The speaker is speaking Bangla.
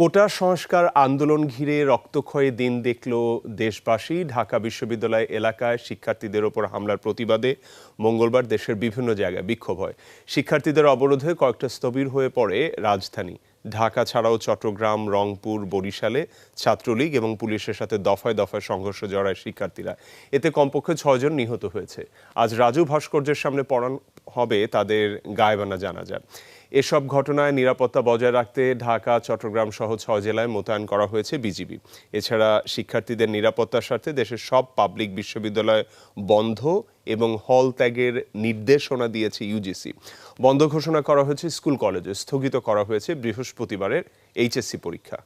কোটা সংস্কার আন্দোলন ঘিরে রক্তক্ষয়ে দিন দেখল দেশবাসী। ঢাকা বিশ্ববিদ্যালয় এলাকায় শিক্ষার্থীদের ওপর হামলার প্রতিবাদে মঙ্গলবার দেশের বিভিন্ন জায়গায় বিক্ষোভ হয়। শিক্ষার্থীদের অবরোধে কয়েকটা স্থবির হয়ে পড়ে রাজধানী। ঢাকা ছাড়াও চট্টগ্রাম, রংপুর, বরিশালে ছাত্রলীগ এবং পুলিশের সাথে দফায় দফায় সংঘর্ষ জড়ায় শিক্ষার্থীরা। এতে কমপক্ষে ছয়জন নিহত হয়েছে। আজ রাজু ভাস্কর্যের সামনে পড়ান হবে তাদের গায়বানা জানাজা। এসব ঘটনায় নিরাপত্তা বজায় রাখতে ঢাকা, চট্টগ্রাম সহ ছয় জেলায় মোতায়েন করা হয়েছে বিজিবি। এছাড়া শিক্ষার্থীদের নিরাপত্তার স্বার্থে দেশের সব পাবলিক বিশ্ববিদ্যালয় বন্ধ এবং হল ত্যাগের নির্দেশনা দিয়েছে ইউজিসি বন্ধ ঘোষণা করা হয়েছে স্কুল কলেজে, স্থগিত করা হয়েছে বৃহস্পতিবারের এইচএসসি পরীক্ষা।